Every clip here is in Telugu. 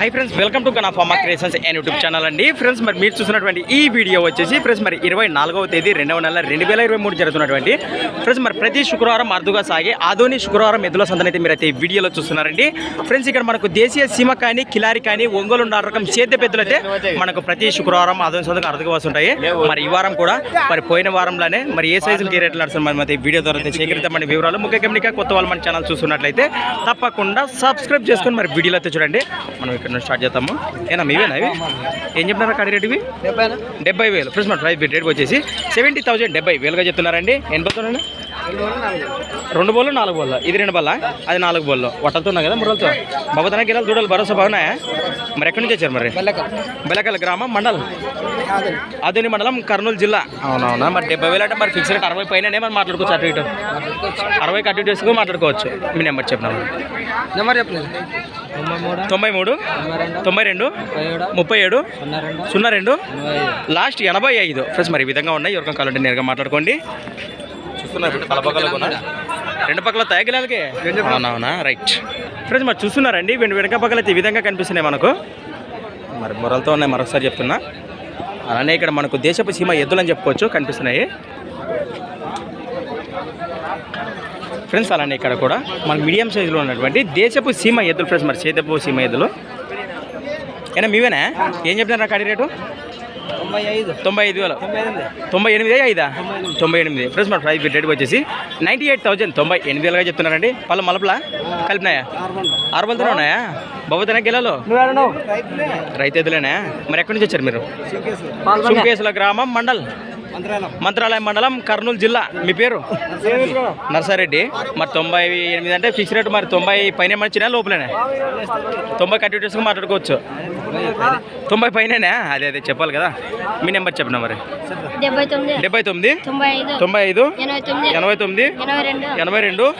Hi friends welcome to Gana farmer creations and YouTube channel అండి. ఫ్రెండ్స్ మరి మీరు చూసినటువంటి ఈ వీడియో వచ్చేసి ఫ్రెండ్స్ మరి ఇరవై నాలుగవ తేదీ రెండవ నెల రెండు వేల ఇరవై మూడు జరుగుతున్నటువంటి ఫ్రెండ్స్ మరి ప్రతి శుక్రవారం అరుదుగా సాగే ఆధోని శుక్రవారం ఎద్దుల సందనైతే మీరు అయితే ఈ వీడియోలో చూస్తున్నారండి. ఫ్రెండ్స్ ఇక్కడ మనకు దేశీయ సీమ కానీ కిలారి కానీ ఒంగోలు ఉన్న రకం సేద్య పెద్దలు అయితే మనకు ప్రతి శుక్రవారం ఆధోని సందకు అరుదుగా వస్తుంటాయి. మరి ఈ వారం కూడా మరి పోయిన వారంలోనే మరి ఏ సైజులకి ఏ రేట్లు నడుస్తుంది మనం అయితే వీడియో ద్వారా సేకరిద్దామని వివరాలు ముఖ్య గమనిక కొత్త వాళ్ళు మన ఛానల్ చూస్తున్నట్లయితే తప్పకుండా సబ్స్క్రైబ్ చేసుకొని మరి వీడియోలో అయితే చూడండి. మనం ఇక్కడ నుంచి స్టార్ట్ చేద్దాము? ఏనా మీవేనా ఇవి? ఏం చెప్తున్నారు కడి రేటువి డెబ్బై వేలు. ఫ్రెండ్స్ మన ప్రైస్ రేట్ వచ్చేసి సెవెంటీ థౌసండ్ డెబ్బై వేలుగా చెప్తున్నారండి. ఎన్ని పోతున్నాండి రెండు బోళ్ళు నాలుగు బోళ్ళు. ఇది రెండు బల్ల అది నాలుగు బోళ్ళు. వట్టలుతున్నాయి కదా మురలతో బాబుతన గిలాలు దూడలు భరోసా బాగున్నాయా? మరి ఎక్కడి నుంచి వచ్చారు మరి? బెల్లకల్. గ్రామం మండలం? ఆధుని మండలం కర్నూలు జిల్లా. అవునవునా? మరి డెబ్బై వేలు అంటే మరి ఫిక్స్ రేట్ అరవై పైన మనం మాట్లాడుకోవచ్చు అటు ఇటు. అరవై అటు ఇటు వేసుకుని మాట్లాడుకోవచ్చు. మీ నెంబర్ చెప్పినాము నెంబర్ చెప్పలేదు. తొంభై మూడు తొంభై రెండు ముప్పై ఏడు సున్నా రెండు లాస్ట్ ఎనభై ఐదు. ఫ్రెండ్స్ మరి ఈ విధంగా ఉన్నాయి. ఎవరికైనా కావాలంటే నేరుగా మాట్లాడుకోండి. చూస్తున్నారు రెండు పక్కల తయాగిలాలకి అవునవునా? రైట్. ఫ్రెండ్స్ మరి చూస్తున్నారండి. వెను వెనక పక్కల అయితే ఈ విధంగా కనిపిస్తున్నాయి మనకు. మరి మొరలతో ఉన్నాయి మరొకసారి చెప్తున్నా. అలానే ఇక్కడ మనకు దేశపు సీమ ఎద్దులని చెప్పుకోవచ్చు కనిపిస్తున్నాయి. ఫ్రెండ్స్ అలానే ఇక్కడ కూడా మన మీడియం సైజులో ఉన్నటువంటి దేశపు సీమ ఎద్దులు ఫ్రెండ్స్ మరి చేతపు సీమ ఎద్దులు. ఏనా మీవేనా? ఏం చెప్తున్నారు కాడి రేటు? తొంభై ఐదు. వేలు తొంభై ఎనిమిది ఐదా? తొంభై ఎనిమిది. ఫ్రెండ్స్ మన ప్రైస్ రేట్ వచ్చేసి నైంటీ ఎయిట్ థౌసండ్ తొంభై ఎనిమిది వేలుగా చెప్తున్నారండి పళ్ళు మలపలా? కలిపినాయా? ఆరు బలతోనే ఉన్నాయా? బాబుతోనే గిలాలు? రైతు ఎద్దులేనా? మరి ఎక్కడి నుంచి వచ్చారు మీరు? సుంకేసుల గ్రామం మండల్? మంత్రాలయం. మండలం కర్నూలు జిల్లా. మీ పేరు? నర్సారెడ్డి. మరి తొంభై ఎనిమిది అంటే ఫిక్స్ రేట్ మరి తొంభై పైన వచ్చినా లోపలనే? తొంభై కట్టి చేసుకుని మాట్లాడుకోవచ్చు. తొంభై పైననే? అదే అదే చెప్పాలి కదా. మీ నెంబర్ చెప్పిన మరి? డెబ్బై తొమ్మిది. తొంభై ఐదు. ఎనభై తొమ్మిది. ఎనభై రెండు.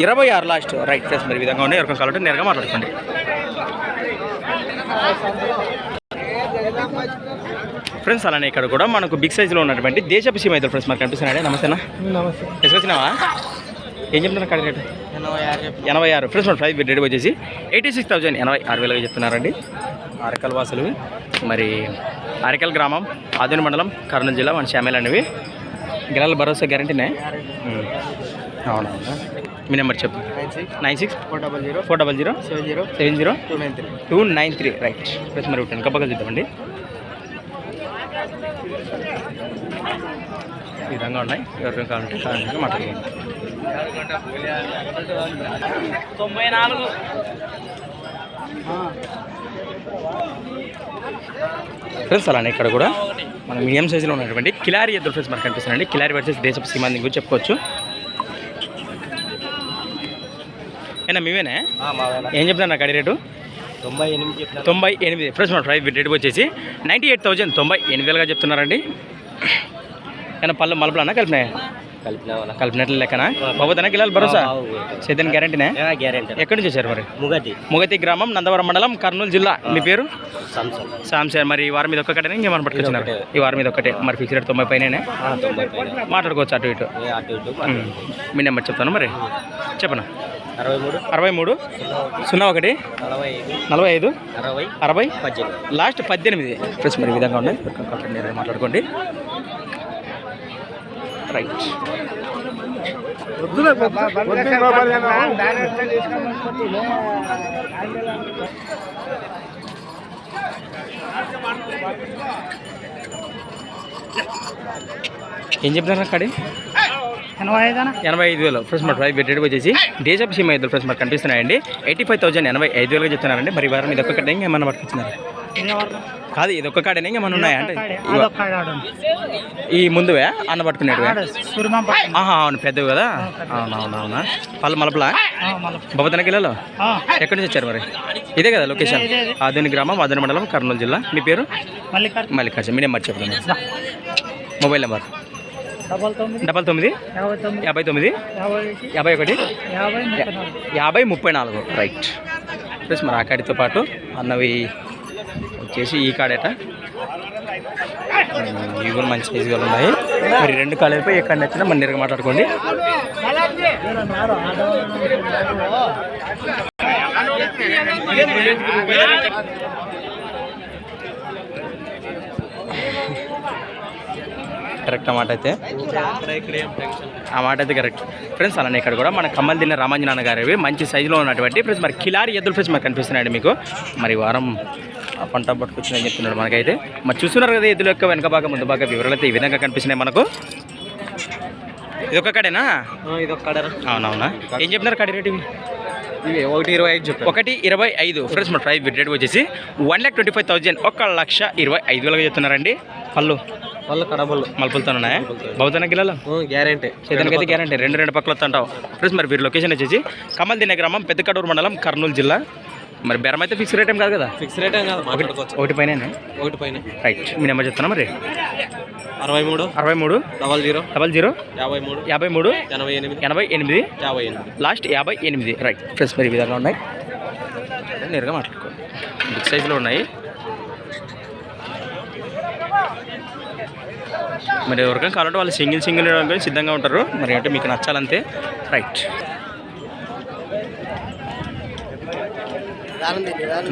ఇరవై ఆరు. లాస్ట్. రైట్ ఫ్రెండ్స్ మరి ఈ విధంగా ఉన్నాయి. ఎవరికైనా కావాలంటే నేరుగా మాట్లాడుకోండి. ఫ్రెండ్స్ అలానే ఇక్కడ కూడా మనకు బిగ్ సైజులో ఉన్నటువంటి దేశపు సీమ అయితే ఫ్రెండ్స్ మనకు కనిపిస్తున్నాడే నమస్తేనా? నమస్తే. తీసుకొచ్చినావా? ఏం చెప్తున్నారు కడ రేటు ఎనభై ఆరు ఎనభై ఆరు. ఫ్రెండ్స్ మన ప్రైస్ రేట్ వచ్చేసి ఎయిటీ సిక్స్ థౌసండ్ ఎనభై ఆరు వేలుగా చెప్తున్నారండి. అరకల్ వాసులు. మరి అరకల్ గ్రామం ఆదిన మండలం కర్నూలు జిల్లా మన శామ్యాలు అనేవి. గిరాల భరోసా గ్యారంటీనే అవునా? మీ నెంబర్ చెప్పు. Nine six nine six four double zero four double zero seven zero seven zero two nine three. Two nine three. Right. Plus మరి వెనక పక్కన చూద్దామండి. ఈ విధంగా ఉన్నాయి. ఎవరికైనా కావాలంటే కావాలంటే మాట్లాడుకోండి తొంభై నాలుగు. ఫ్రెండ్స్ అలానే ఇక్కడ కూడా మన మీడియం సైజులో ఉన్నటువంటి కిలారి ఎద్దులు ఫ్రెండ్స్ మనకు కనిపిస్తున్నాయండి. కిలారి వర్సెస్ దేశపు సీమాంది గురించి చెప్పుకోవచ్చు. ఏనా మీవేనే? ఏం చెప్తాను నాకు అడి రేటు? తొంభై ఎనిమిది తొంభై ఎనిమిది. ఫ్రెండ్స్ మన ప్రైస్ రేట్ వచ్చేసి నైంటీ ఎయిట్ థౌజండ్ తొంభై ఎనిమిది వేలుగా చెప్తున్నారండి. ఏమైనా పళ్ళు మలుపులన్నా కలిపినాయా? కలిపినట్లు లెక్కన? బాబోతన గిలాలు భరోసా? సేద్యానికి గ్యారంటీనే గ్యారెంటీ ఎక్కడి నుంచి వచ్చారు మరి? ముగటి. ముగతి గ్రామం నందవరం మండలం కర్నూలు జిల్లా. మీ పేరు? సామ్సంగ్. సామ్ సార్ మరి ఈ వారం మీద ఒక్కటే ఇంకేమన్నా పట్టుకొచ్చినారు? ఈ వారం మీద ఒక్కటే. మరి ఫిక్స్ రేట్ తొంభై పైన. మాట్లాడుకోవచ్చు అటు ఇటు. మీ నెంబర్ చెప్తాను మరి. చెప్పనా? అరవై మూడు. అరవై మూడు. సున్నా ఒకటి. నలభై ఐదు. అరవై అరవై. పద్దెనిమిది. లాస్ట్ పద్దెనిమిది. ఫ్రెండ్స్ మరి ఈ విధంగా ఉన్నాయి. మాట్లాడుకోండి. రైట్. ఏం చెప్తున్నారు అక్కడి? ఎనభై ఐదు ఎనభై ఐదు వేలు. ఫ్రెండ్స్ మరి ప్రైస్ రేట్ వచ్చేసి డేజప్ సీమ్ ఐదు ఫ్రెండ్స్ మరి కనిపిస్తున్నాయండి. ఎయిటీ ఫైవ్ థౌసండ్ ఎనభై ఐదు వేలుగా చెప్తున్నారండి. మరి వారం ఇది ఒక్క ఇంకేమన్నా పట్టుకొచ్చినారు? కాదు ఇది ఒక్క కాడనే? ఇంకేమన్నా ఉన్నాయా? అంటే ఇగో. ఈ ముందువే? అన్న పట్టుకునేటివే ఆహా అవును పెద్దవి కదా? అవునవును అవునా పళ్ళు మలపలా? బొబ్బతన కిలోలో ఎక్కడి నుంచి వచ్చారు మరి? ఇదే కదా లొకేషన్? ఆధుని గ్రామం ఆధుని మండలం కర్నూలు జిల్లా. మీ పేరు? మల్లికార్జున. మీ నెంబర్ చెప్పండి మొబైల్ నెంబర్? డబల్ తొమ్మిది. యాభై తొమ్మిది. యాభై ఒకటి. యాభై ముప్పై నాలుగు. రైట్. ప్లస్ మరి ఆ కాడితో పాటు అన్నవి వచ్చేసి ఈ కాడేట. ఇవి కూడా మంచి సైజుగా ఉన్నాయి. మరి రెండు కాలేపై ఎక్కడ నచ్చినా మన నేరుగా మాట్లాడుకోండి. కరెక్ట్ ఆ మాట అయితే. ఆ మాట అయితే కరెక్ట్ ఫ్రెండ్స్ అలానే ఇక్కడ కూడా మన కమ్మల్ తిన్న రామాంజనాన్న గారివి మంచి సైజులో ఉన్నటువంటి ఫ్రెండ్స్ మరి కిలారి ఎద్దులు ఫ్రెండ్స్ మాకు కనిపిస్తున్నాయండి మీకు. మరి వారం ఆ పంట పట్టుకొచ్చిందని చెప్తున్నాడు మనకైతే. మరి చూస్తున్నారు కదా ఎద్దుల యొక్క వెనక భాగం ముందు భాగం వివరాలు అయితే ఈ విధంగా కనిపిస్తున్నాయి మనకు. ఇది ఒక కడేనా ఇది ఒక కడర అవునవునా? ఏం చెప్తున్నారు కడి రేటు ఇవి? ఒకటి ఇరవై ఐదు చెప్పారు. ఒకటి ఇరవై ఐదు. ఫ్రెండ్స్ మన ప్రైస్ రేట్ వచ్చేసి one lakh twenty five thousand ఒక లక్ష ఇరవై ఐదు వేలుగా చెప్తున్నారండి. పళ్ళు? వాళ్ళు కడబళ్ళు మలుపులతో ఉన్నాయా? బహుతన గిలాలు? గ్యారంటీ. చేతనకైతే గ్యారంటీ. రెండు రెండు పక్కల వస్తుంటావు ఫ్రెండ్స్ మరి వీరి లొకేషన్ వచ్చేసి కమల్ దిన్న గ్రామం పెద్దకడూరు మండలం కర్నూలు జిల్లా. మరి బెరం అయితే ఫిక్స్ రేట్ ఏం కాదు కదా? ఫిక్స్ రేట్ ఏం కాదు మాట్లాడుకోవచ్చు. ఒకటి పైన ఒకటి పైన. రైట్ మీ నెంబర్ చెప్తానా మరి? అరవై మూడు అరవై మూడు డబల్ జీరో. Double zero. యాభై మూడు యాభై మూడు ఎనభై ఎనిమిది. ఎనభై ఎనిమిది. యాభై ఎనిమిది. లాస్ట్ యాభై ఎనిమిది. రైట్ ఫ్రెండ్స్ మరి విధంగా ఉన్నాయి. నేరుగా మాట్లాడుకో బిగ్ సైజులో ఉన్నాయి. మరి ఎవరికైనా కావాలంటే వాళ్ళు సింగిల్ సింగిల్ సిద్ధంగా ఉంటారు. మరి అంటే మీకు నచ్చాలంతే. రైట్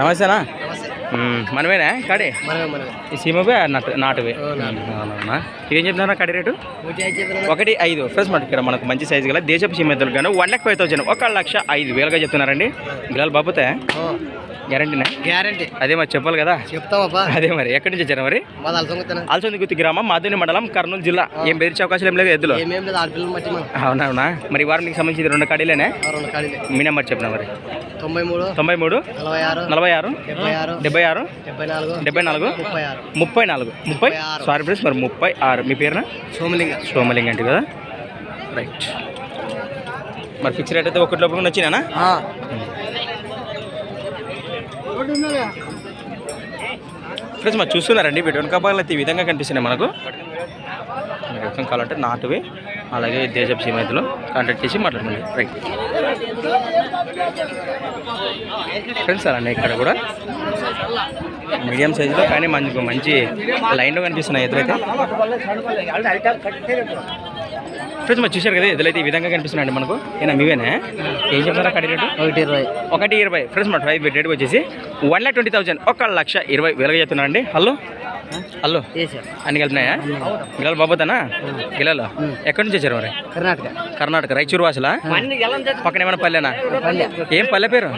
నమస్తేనా. మనమేనా? కాడే? ఈ సీమవే నాటు నాటువే. అవునవునా ఇదేం చెప్తున్నా కడి రేటు? ఒకటి ఐదు. ఫ్రెండ్స్ మనకి ఇక్కడ మనకు మంచి సైజు గల దేశపు సీమెద్దలు గాను వన్ ల్యాక్ ఫైవ్ థౌసండ్ ఒక లక్ష ఐదు వేలుగా చెప్తున్నారండి. బిల్లాలు బాబుతే? గ్యారంటీనా? గ్యారంటీ. అదే మరి చెప్పాలి కదా. చెప్తామప్పా అదే మరి ఎక్కడి నుంచి వచ్చారు మరి? గుత్తి గ్రామం మాధుని మండలం కర్నూలు జిల్లా. ఏం బెదిరించే అవకాశం ఏం లేదు ఎద్దులు? ఏమేం లేదు ఆడపిల్లలు మట్టి మనం అవునవునా మరి వారం మీకు సంబంధించి రెండు కడీలేనే? మీ నెంబర్ చెప్పిన మరి? తొంభై మూడు తొంభై మూడు నలభై ఆరు నలభై ఆరు డెబ్బై ఆరు డెబ్బై నాలుగు డెబ్బై నాలుగు ముప్పై? ఆరు ముప్పై నాలుగు ముప్పై. సారీ ఫ్రెండ్స్ మరి ముప్పై ఆరు మీ పేరున? సోమలింగ. సోమలింగ అంటే కదా? రైట్ మరి ఫిక్స్ రేట్ అయితే ఒకటి లోపల వచ్చినా ఫ్రెండ్స్ మరి చూస్తున్నారండి వీటి వెనక భాగాలు అయితే ఈ విధంగా కనిపిస్తున్నాయి మనకు. మీరు రకం కావాలంటే నాటువి అలాగే దేశపు సీమైతులు కాంటాక్ట్ చేసి మాట్లాడుకోండి. రైట్ ఫ్రెండ్స్ అలానే ఇక్కడ కూడా మీడియం సైజులో కానీ మంచి మంచి లైన్లో కనిపిస్తున్నాయి ఎదురైతే. ఫ్రెండ్స్ మరి చూశారు కదా ఎదురైతే ఈ విధంగా కనిపిస్తున్నాయండి మనకు. ఏనా మీవేనా? ఏం చెప్తారా కడి రేటు? ఒకటి ఇరవై. ఒకటి ఇరవై. ఫ్రెండ్స్ మా డ్రైవ్ రేట్ వచ్చేసి వన్ ల్యాక్ ట్వంటీ థౌసండ్. ఒక లక్ష ఇరవై వేలుగా చెప్తున్నారండి. హలో? హలో? చేశారు అన్ని కలిపినాయా? గిలాలు బాబోతానా? గిలాలు ఎక్కడి నుంచి వచ్చారు మరి? కర్ణాటక. కర్ణాటక రైచూరు వాసులా? పక్కన ఏమైనా పల్లెనా? పల్లె. ఏం పల్లె పేరు?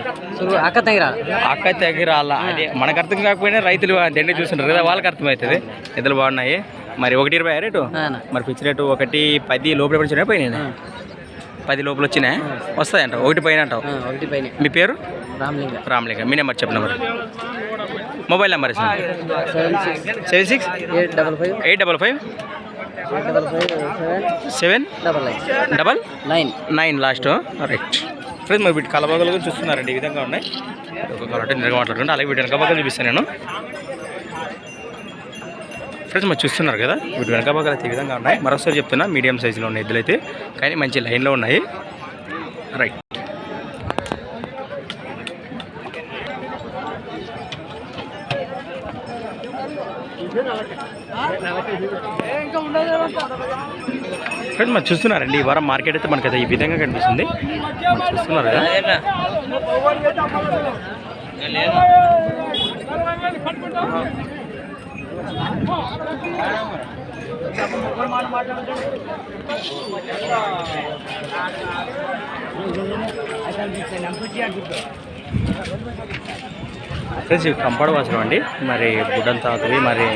అక్క తగిరా అక్క తెగిరాల. అదే మనకు అర్థం కాకపోయినా రైతులు దండి చూస్తుంటారు కదా వాళ్ళకి అర్థమవుతుంది. ఎద్దులు బాగున్నాయి. మరి ఒకటి ఇరవై రేటు? మరి ఫిక్స్ రేటు ఒకటి పది లోపల వచ్చినా పోయినాయి? పది లోపల వచ్చినాయి? వస్తాయంట. ఒకటి పైన అంటావు. ఒకటి పైన. మీ పేరు? రామలింగ. రామ్లింగ. మీ నెంబర్ చెప్పిన మరి mobile number seven six. Eight double five. Eight double five? Seven. Double nine. Double? Nine. Nine last. Right. Friends మరి వీటి కలబాగలు చూస్తున్నారండి. ఈ విధంగా ఉన్నాయి. ఒక కలర్ నిరగా మాట్లాడుకుంటే అలాగే వీటి వెనక భాగాలు చూపిస్తాను నేను. ఫ్రెండ్స్ మరి చూస్తున్నారు కదా? వీటి వెనక భాగాలు అయితే ఈ విధంగా ఉన్నాయి. మరోసారి చెప్తున్నా మీడియం సైజులో ఉన్నాయి ఎద్దులు అయితే కానీ మంచి లైన్లో ఉన్నాయి. రైట్ ఫ్రెండ్స్ మరి చూస్తున్నారండి ఈ వారం మార్కెట్ అయితే మనకి అయితే ఈ విధంగా కనిపిస్తుంది. చూస్తున్నారు కదా? ఫ్రెండ్స్ ఇవి కంపడ వాసనం అండి. మరి గుడ్డలు అవుతుంది మరి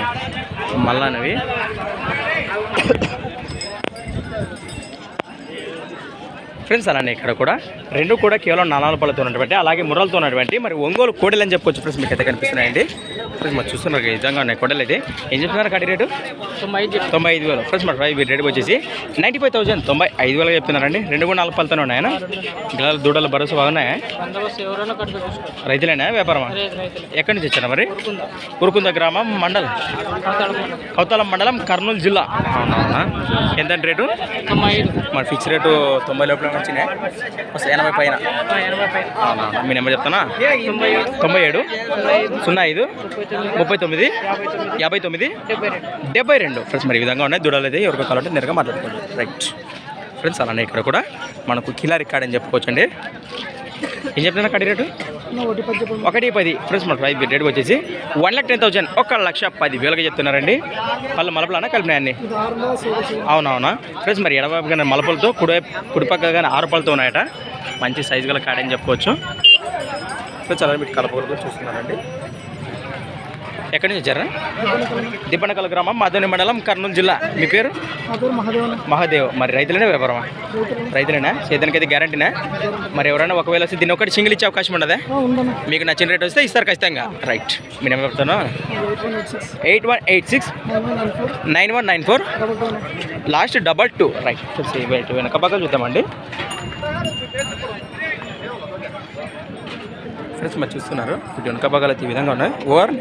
మల్లనవి. ఫ్రెండ్స్ అలానే ఇక్కడ కూడా రెండు కూడా కేవలం నాలుగు పళ్ళతో ఉన్నటువంటి అలాగే ముర్రలతో ఉన్నటువంటి మరి ఒంగోలు కోడలు అని చెప్పుకోవచ్చు ఫ్రెండ్స్ మీకు అయితే కనిపిస్తున్నాయండి. ఫ్రెండ్స్ మరి చూస్తున్నారు విధంగా ఉన్నాయి కోడలు అయితే. ఏం చెప్తున్నారు కడి రేటు? తొంభై ఐదు. తొంభై ఐదు వేలు. ఫ్రెండ్స్ మరి ప్రైస్ రేట్ వచ్చేసి నైంటీ ఫైవ్ థౌసండ్ తొంభై ఐదు వేలుగా చెప్తున్నారండి. రెండు కూడా నాలుగు పళ్ళతోనే ఉన్నాయా గిలాలు దూడలు భరోసా బాగున్నాయా రైతులేనా? వ్యాపారమా? ఎక్కడి నుంచి వచ్చారా మరి? కురుకుంద గ్రామం మండల్? కౌతాలం మండలం. కర్నూలు జిల్లా. అవునవునా ఎంత రేటు? మరి ఫిక్స్ రేటు తొంభై లోపల వచ్చినాయి? ఎనభై పైన. అవునా? మీ నెంబర్ చెప్తానా? తొంభై ఏడు. సున్నా ఐదు. ముప్పై తొమ్మిది? యాభై తొమ్మిది? డెబ్బై రెండు. ఫ్రెండ్స్ మరి ఈ విధంగా ఉన్నాయి. దూడలు అయితే ఎవరికో కావాలంటే నేరుగా మాట్లాడుకోండి రైట్. ఫ్రెండ్స్ అలానే ఇక్కడ కూడా మనకు కిలారి రికార్డ్ అని చెప్పుకోవచ్చండి. ఏం చెప్తున్నా కడి రేటు ఒకటి పది. ఫ్రెండ్స్ మన ప్రైస్ రేట్ వచ్చేసి వన్ లాక్ టెన్ థౌసండ్ ఒక లక్ష పది వేలుగా చెప్తున్నారండి. పళ్ళు మలపలనా కలిపినాయి అన్ని అవునవునా. ఫ్రెండ్స్ మరి ఎడవైపు కానీ మలపలతో కుడి కుడిపక్క కానీ ఆరు పళ్ళతో ఉన్నాయట. మంచి సైజు గల కాడని చెప్పుకోవచ్చు. ఫ్రెండ్స్ అలా మీరు కలపగలుగు చూస్తున్నారండి. ఎక్కడి నుంచి వచ్చారా? దిబ్బనకల గ్రామం మాధవని మండలం కర్నూలు జిల్లా. మీ పేరు? మహాదేవ్. మరి రైతులనే వ్యాపారమా? రైతులేనా. సేదానికి అయితే గ్యారంటీనా? మరి ఎవరైనా ఒకవేళ వస్తే దీన్ని ఒకటి సింగిల్ ఇచ్చే అవకాశం ఉండదా? మీకు నచ్చిన రేట్ వస్తే ఇస్తారు ఖచ్చితంగా. రైట్. మీ నెంబర్ చెప్తాను. Eight one eight six nine one nine four. Last double two. Right. వెనక పక్క చూద్దామండి. ఫ్రెండ్స్ మరి చూస్తున్నారు. ఇటు వెనక భాగాలు ఈ విధంగా ఉన్నాయి. ఓవర్.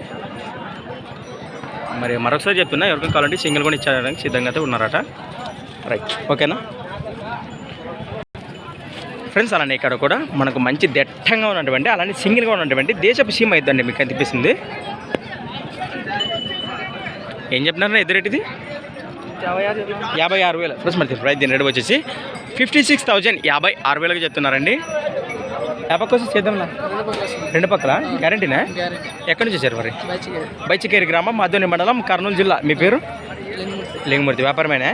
మరి మరొకసారి చెప్తున్నా ఎవరికి కావాలంటే సింగిల్ కూడా ఇచ్చేయడానికి సిద్ధంగా అయితే ఉన్నారట. రైట్ ఓకేనా? ఫ్రెండ్స్ అలానే ఇక్కడ కూడా మనకు మంచి దట్టంగా ఉన్నటువంటి అలానే సింగిల్గా ఉన్నటువంటి దేశపు సీమ అవుతుందండి మీకు అనిపిస్తుంది ఏం చెప్తున్నారు ఎదురు రేటుది యాభై ఆరు వేలు. ఫ్రెండ్స్ మరి ప్రైస్ దీని రేటు వచ్చేసి ఫిఫ్టీ సిక్స్ థౌజండ్ యాభై ఆరు వేలకు చెప్తున్నారండి. యాభై కోసం చేద్దాంలా. రెండు పక్కల? గ్యారంటీనా? ఎక్కడి నుంచి వచ్చారు మరి? బైచికేరి. గ్రామం మాధవని మండలం కర్నూలు జిల్లా. మీ పేరు? లింగమూర్తి. వ్యాపారమేనా?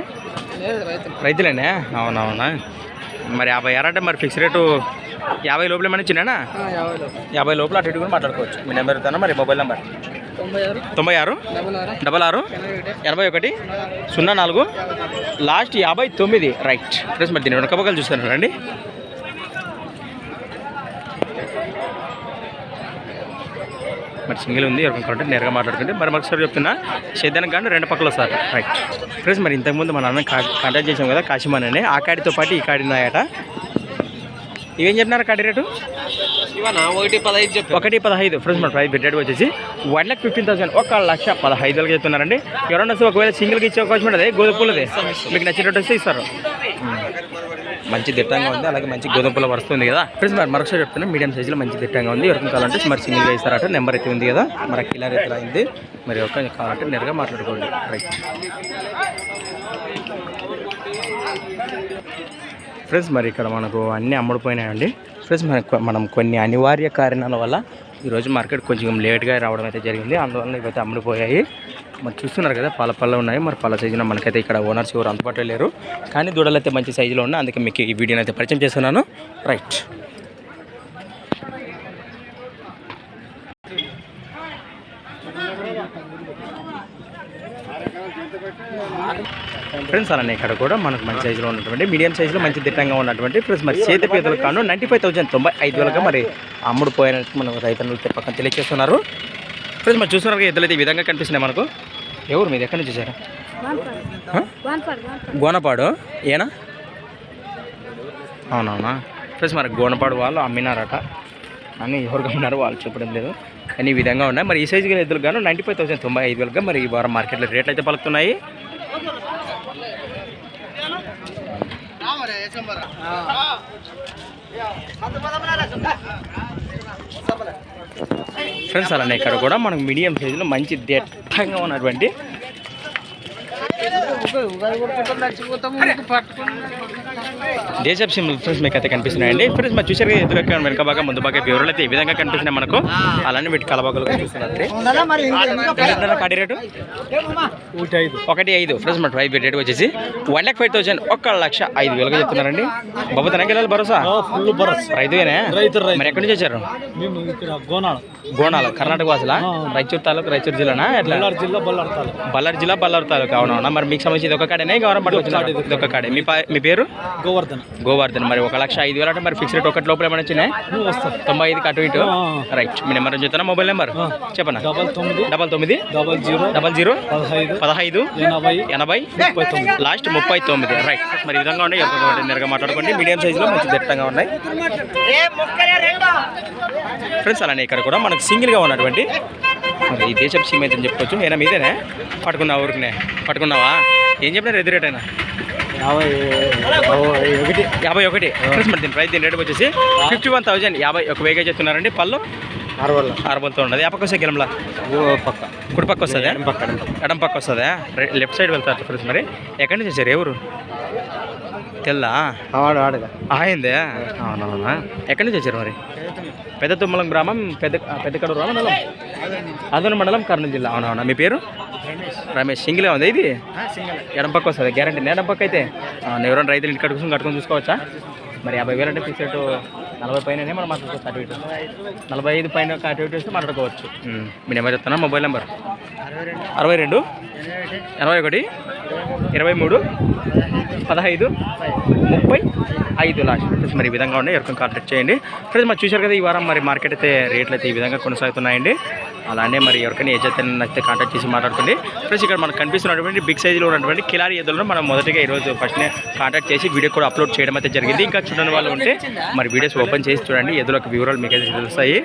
రైతులేనా? అవునవునా. మరి యాభై ఆరు అంటే మరి ఫిక్స్ రేటు యాభై లోపల ఏమైనా చిన్న యాభై లోపల. అటు ఇటు కూడా మాట్లాడుకోవచ్చు. మీ నెంబర్ ఇస్తాను మరి? Mobile number? తొంభై ఆరు. డబల్ ఆరు. ఎనభై ఒకటి. సున్నా నాలుగు. లాస్ట్ యాభై తొమ్మిది. రైట్. ఫ్రెండ్స్ మరి దీని వెనకబగలు చూస్తాను రండి. మరి సింగిల్ ఉంది ఎవరికి కాబట్టి నేరుగా మాట్లాడుకుంటే మరి మరొకసారి చెప్తున్నా సేద్యానికి కానీ రెండు పక్కల వస్తారు రైట్ ఫ్రెండ్స్ మరి ఇంతకుముందు మన అన్న కాంటాక్ట్ చేసాం కదా కాశీమాన్ అని. ఆ కాడితో పాటు ఈ కాడి ఉన్నాయట. ఇవేం చెప్పినారు కాడి రేటు? ఒకటి పదహైదు చెప్పు ఒకటి పదహైదు. ఫ్రెండ్స్ మన ప్రైస్ రేట్ వచ్చేసి వన్ లాక్ ఫిఫ్టీన్ థౌసండ్ ఒక లక్ష పదహైదు వేలకు చెప్తున్నారండి. ఎవరన్నా ఒకవేళ సింగిల్కి ఇచ్చే అవకాశం ఉంటుంది గోధుమ పూలది మీకు నచ్చినట్టు వస్తే ఇస్తారు. మంచి దిట్టంగా ఉంది అలాగే మంచి గోధుమ వస్తుంది కదా. ఫ్రెండ్స్ మరి మరొకసారి చెప్తున్నా మీడియం సైజులో మంచి దిట్టంగా ఉంది. ఎవరికి కావాలంటే మరి సింగిల్గా ఇస్తారట నెంబర్ అయితే ఉంది కదా. మరి కిలర్ రేట్లు అయింది. మరి ఒక కావాలంటే నేరుగా మాట్లాడుకోండి. రైట్ ఫ్రెండ్స్ మరి ఇక్కడ మనకు అన్నీ అమ్ముడుపోయినాయండి. ఫ్రెండ్స్ మనకు మనం కొన్ని అనివార్య కారణాల వల్ల ఈరోజు మార్కెట్ కొంచెం లేట్గా రావడం అయితే జరిగింది. అందువల్ల ఇవైతే అమ్ముడిపోయాయి. మరి చూస్తున్నారు కదా పాల పళ్ళ ఉన్నాయి. మరి పళ్ళ సైజున మనకైతే ఇక్కడ ఓనర్స్ ఎవరు అందుబాటులో లేరు. కానీ దూడలు అయితే మంచి సైజులో ఉన్నాయి. అందుకే మీకు ఈ వీడియోని అయితే పరిచయం చేస్తున్నాను. రైట్. ఫ్రెండ్స్ అలానే ఇక్కడ కూడా మనకు మంచి సైజులో ఉన్నటువంటి మీడియం సైజులో మంచి దిట్టంగా ఉన్నటువంటి ఫ్రెండ్స్ మరి చేతి పీతలు కాను నైంటీ ఫైవ్ థౌసండ్ తొంభై ఐదు వేలుగా మరి అమ్ముడు పోయినట్టు మనం రైతులు పక్కన తెలియజేస్తున్నారు ఫ్రెండ్స్ మరి చూస్తున్నారు ఎద్దులు అయితే ఈ విధంగా కనిపిస్తున్నాయి మనకు. ఎవరు మీరు ఎక్కడి నుంచి చూసారా గోనపాడు? ఏనా? అవునవునా? ఫ్రెండ్స్ మరి గోనపాడు వాళ్ళు అమ్మినారట. అని ఎవరికి అమ్మినారో వాళ్ళు చెప్పడం లేదు. కానీ ఈ విధంగా ఉన్నాయి. మరి ఈ సైజు గల ఎద్దులు గాను నైంటీ ఫైవ్ థౌసండ్ తొంభై ఐదు వేలుగా మరి ఈ వారం మార్కెట్లో రేట్లు అయితే పలుకుతున్నాయి. ఫ్రెండ్స్ అలానే ఇక్కడ కూడా మనకు మీడియం సైజులో మంచి దట్టంగా ఉన్నటువంటి దేశప్ సింబల్ ఫ్రెండ్స్ మీకు అయితే కనిపిస్తున్నాయండి. ఫ్రెండ్స్ మరి చూసారు కదా ఎదురు వెనక బాగా ముందు బాగా వివరాలు అయితే ఈ విధంగా కనిపిస్తున్నాయి మనకు. అలానే వీటి కలబాగలు చూస్తున్నారు కాడి రేటు? ఒకటి ఐదు. ఫ్రెండ్స్ మన ప్రైస్ రేట్ వచ్చేసి వన్ లాక్ ఫైవ్ థౌసండ్ ఒక లక్ష ఐదు వేలుగా చెప్తున్నారండి. బాబు తనకి వెళ్ళాలి భరోసా? రైతువేనే? రైతు, రైతు. మరి ఎక్కడి నుంచి వచ్చారు? గోనాలు కర్ణాటక వాసులా? రాయచూరు తాలూకు రాయచూరు జిల్లానా? ఎట్లా? జిల్లా బళ్ళారి తాలూకా. జిల్లా బళ్ళారి తాలూకా అవునవునా. మరి మీకు సంబంధించి ఇది ఒక కాడేనే? గవర్నమెంట్ వచ్చిన ఇది ఒక కాడే మీ మీ పేరు? గోవర్ధన్. గోవర్ధన్ మరి ఒక లక్ష ఐదు వేలు అంటే మరి ఫిక్స్ రేట్ ఒకటి లోపల ఏమైనా వచ్చినాయి? తొంభై ఐదుకి అటు ఇటు. రైట్. మీ నెంబర్ చెప్తానా? Mobile number? ఆ. చెప్పనా? డబల్ తొమ్మిది. డబల్ తొమ్మిది. Double zero. Double zero. పదహైదు. పదహైదు. ఎనభై. ఎనభై. ముప్పై తొమ్మిది. లాస్ట్ ముప్పై తొమ్మిది. రైట్. మరి ఈ విధంగా ఉన్నాయి. నేరుగా మాట్లాడుకోండి. మీడియం సైజులో మంచి దట్టంగా ఉన్నాయి. ఫ్రెండ్స్ అలానే ఇక్కడ కూడా మనకు సింగిల్గా ఉన్నటువంటి మరి ఈ దేశం సీమ్ అయితే చెప్పుకోవచ్చు. ఏనా మీదేనే? పట్టుకున్నావా ఊరికనే? పట్టుకున్నావా? ఏం చెప్పినారు? ఎదురు రేట్ అయినా ఒకటి. యాభై ఒకటి. ఫ్రెండ్స్ మరి దీని ప్రైస్ దీని రేట్ వచ్చేసి ఫిఫ్టీ వన్ థౌసండ్ యాభై ఒక వేగా చెప్తున్నారండి పళ్ళు? అరవై ఆరుబలతో ఉన్నది. ఆ పక్క వస్తే గిలంలా? పక్క. కుడి పక్క వస్తుందా? పక్క ఎడం పక్క. వస్తుందా? లెఫ్ట్ సైడ్ వెళ్తారు ఫ్రెండ్స్ మరి. ఎక్కడి నుంచి వచ్చారు? ఎవరు వాడుగా ఆయిందే? అవునవునా? ఎక్కడి నుంచి వచ్చారు మరి? పెద్ద తుమ్మలం గ్రామం పెద్ద పెద్ద కడూరు మండలం? అదన మండలం కర్నూలు జిల్లా. అవునవునా? మీ పేరు? రమేష్. సింగిలే ఉంది ఇది? ఎడం పక్క వస్తుంది? గ్యారంటీ ఎడం పక్క అయితే? ఎవరైనా రైతులు ఇంటి కట్టుకుని కట్టుకొని చూసుకోవచ్చా? మరి యాభై వేలు అంటే ఫిక్స్ రేటు నలభై పైన మనం మాట్లాడుకోవచ్చు అటు ఇటు. నలభై ఐదు పైన ఇటు వస్తే మాట్లాడుకోవచ్చు. మీ నెంబర్ చెప్తానా మొబైల్ నెంబర్. అరవై రెండు. ఎనభై ఒకటి. ఇరవై మూడు. పదహైదు. ముప్పై. ఐదు లాస్ట్. ఫ్రెండ్స్ మరి ఈ విధంగా ఉన్నాయి. ఎవరికైనా కాంటాక్ట్ చేయండి. ఫ్రెండ్స్ మరి చూశారు కదా ఈ వారం మరి మార్కెట్ అయితే రేట్లు అయితే ఈ విధంగా కొనసాగుతున్నాయండి. అలానే మరి ఎవరికైనా ఏ జత నచ్చితే కాంటాక్ట్ చేసి మాట్లాడుకోండి. ఫ్రెండ్స్ ఇక్కడ మనకు కనిపిస్తున్నటువంటి బిగ్ సైజులో ఉన్నటువంటి కిలారి ఎద్దులను మనం మొదటిగా ఈరోజు ఫస్ట్నే కాంటాక్ట్ చేసి వీడియో కూడా అప్లోడ్ చేయడం అయితే జరిగింది. ఇంకా చూడని వాళ్ళు ఉంటే మరి వీడియోస్ ఓపెన్ చేసి చూడండి. ఎద్దులకు వివరాలు మీకు అయితే తెలుస్తాయి.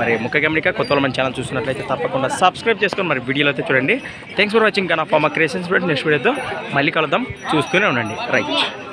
మరి ముఖ్య గమనిక కొత్త మన ఛానల్ చూస్తున్నట్లయితే తప్పకుండా సబ్స్క్రైబ్ చేసుకొని మరి వీడియోలో అయితే చూడండి. Thanks for watching Kanna farmer creations next వీడియోతో మళ్ళీ కలుద్దాం. చూస్తూనే ఉండండి. రైట్